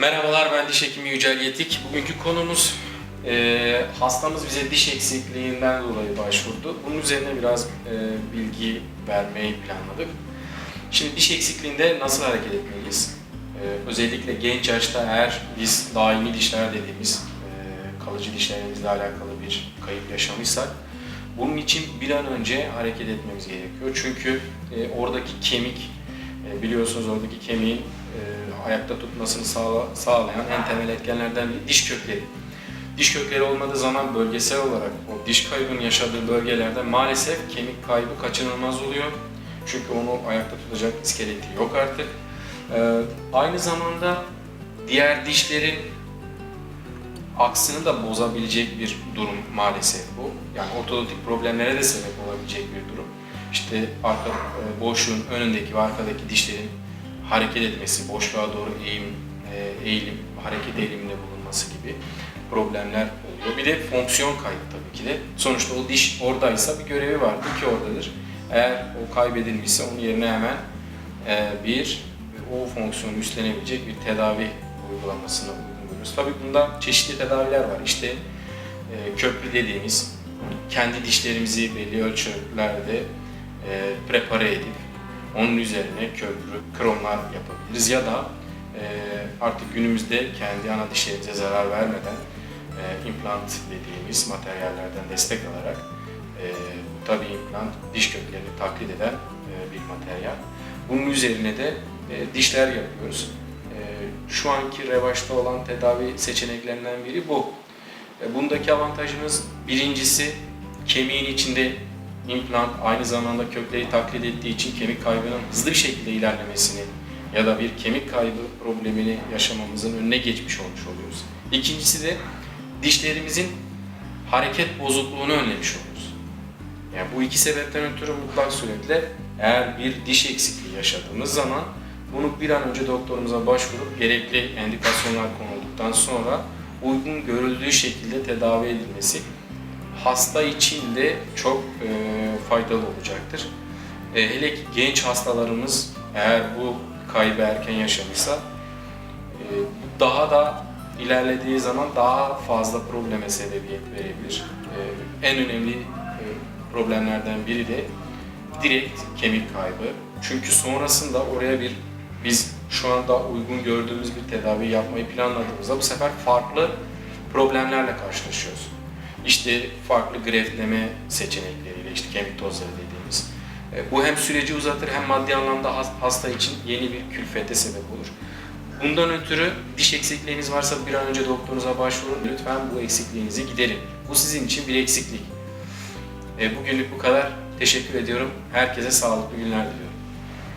Merhabalar ben diş hekimi Yücel Yetik. Bugünkü konumuz e, hastamız bize diş eksikliğinden dolayı başvurdu. Bunun üzerine biraz e, bilgi vermeyi planladık. Şimdi diş eksikliğinde nasıl hareket etmeliyiz? E, özellikle genç yaşta eğer biz daimi dişler dediğimiz e, kalıcı dişlerimizle alakalı bir kayıp yaşamışsak bunun için bir an önce hareket etmemiz gerekiyor. Çünkü e, oradaki kemik e, biliyorsunuz oradaki kemiğin e, ayakta tutmasını sağla- sağlayan en temel etkenlerden biri diş kökleri. Diş kökleri olmadığı zaman bölgesel olarak o diş kaybının yaşadığı bölgelerde maalesef kemik kaybı kaçınılmaz oluyor. Çünkü onu ayakta tutacak iskeleti yok artık. E, aynı zamanda diğer dişlerin aksını da bozabilecek bir durum maalesef bu. Yani ortodontik problemlere de sebep olabilecek bir durum. İşte arka e, boşluğun önündeki ve arkadaki dişlerin hareket etmesi, boşluğa doğru eğim, e, eğilim, hareket eğiliminde bulunması gibi problemler oluyor. Bir de fonksiyon kaybı tabii ki de. Sonuçta o diş oradaysa bir görevi vardır ki oradadır. Eğer o kaybedilmişse onun yerine hemen e, bir o fonksiyonu üstlenebilecek bir tedavi uygulamasına uygun. Tabii bunda çeşitli tedaviler var. İşte köprü dediğimiz kendi dişlerimizi belli ölçülerde e, prepare edip onun üzerine köprü, kromlar yapabiliriz ya da e, artık günümüzde kendi ana dişlerimize zarar vermeden e, implant dediğimiz materyallerden destek alarak e, tabi implant diş köklerini taklit eden e, bir materyal. Bunun üzerine de e, dişler yapıyoruz. E, şu anki revaçta olan tedavi seçeneklerinden biri bu. E, bundaki avantajımız birincisi kemiğin içinde implant aynı zamanda kökleri taklit ettiği için kemik kaybının hızlı bir şekilde ilerlemesini ya da bir kemik kaybı problemini yaşamamızın önüne geçmiş olmuş oluyoruz. İkincisi de dişlerimizin hareket bozukluğunu önlemiş oluyoruz. Yani bu iki sebepten ötürü mutlak suretle eğer bir diş eksikliği yaşadığımız zaman bunu bir an önce doktorumuza başvurup gerekli endikasyonlar konulduktan sonra uygun görüldüğü şekilde tedavi edilmesi hasta için de çok e, faydalı olacaktır. E, hele ki genç hastalarımız eğer bu kaybı erken yaşamışsa e, daha da ilerlediği zaman daha fazla probleme sebebiyet verebilir. E, en önemli e, problemlerden biri de direkt kemik kaybı. Çünkü sonrasında oraya bir biz şu anda uygun gördüğümüz bir tedavi yapmayı planladığımızda bu sefer farklı problemlerle karşılaşıyoruz. İşte farklı grefleme seçenekleriyle işte kemik tozları dediğimiz. E, Bu hem süreci uzatır hem maddi anlamda has- hasta için yeni bir külfete sebep olur. Bundan ötürü diş eksikliğiniz varsa bir an önce doktorunuza başvurun. Lütfen bu eksikliğinizi giderin. Bu sizin için bir eksiklik. E, Bugünlük bu kadar. Teşekkür ediyorum. Herkese sağlıklı günler diliyorum.